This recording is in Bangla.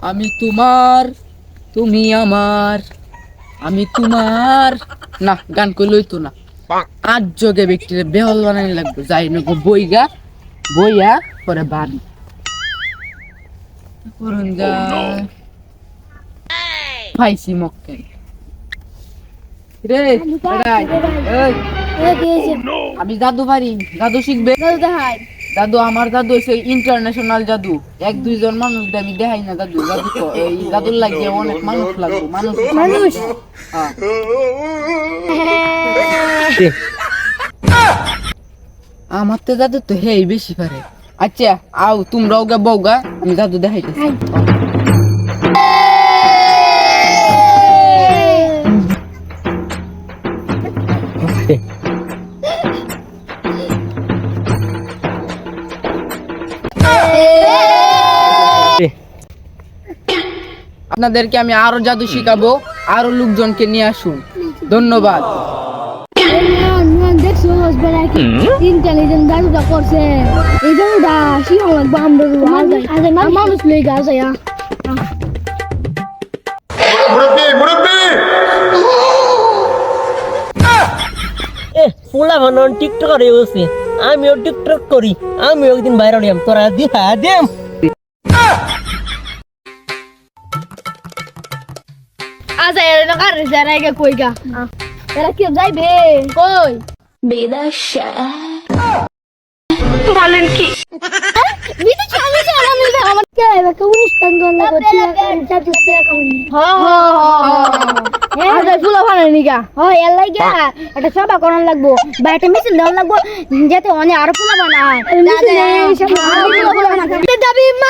আমি তোমার তুমি আমার। আমি তোমার। না গান কইলই তো না। আজ যোগে ব্যক্তির বেহল বানানি লাগবে যাই না গো বইগা বইয়া পরে বাড়ি করুন যা পাইছি মক্কে। রে আমি জাদু পারি জাদু শিখবে। দাদু আমার দাদু হচ্ছে ইন্টারন্যাশনাল জাদু। এক দুইজন মানুষ আমি দেখাই না দাদু দাদু তো এই দাদুর লাগিয়ে অনেক মানুষ লাগবে মানুষ। মানুষ? হ্যাঁ। আমার তো দাদু তো হেই বেশি পারে। আচ্ছা আও তোমরাও গা বউগা আমি দাদু দেখাইতেছি। আপনাদেরকে আমি আরও জাদু শিখাবো আরও লোকজনকে নিয়ে আসুন। ধন্যবাদ। ইন্টেলিজেন্ট দাদুটা করছে এই দাদুটা শিখা লাগবে আমরা মানুষ লই গাছ মুরব্বী মুরব্বী পোলা ভানন টিকটকার হয়ে গেছে আমিও টিকটক করি আমিও একদিন বাইরে তোরা দিহা দেম আজ না কার জানা গে কই গা? এরা কি যাইবে? কই? বলেন কি? বিতে চালু চাল আমি আমার কে এবার কোন স্থান গলা করতে চাচু তে কাউনি হ্যাঁ? হ্যাঁ আজ ফুলা ভালো নিগা হ্যাঁ এর লাগা এটা সবা কোন লাগবো। বা একটা মিছিল দেওয়া লাগবো যাতে অনেক আরও ফুলা বানায়। দাবি মানতে হবে মানতে হবে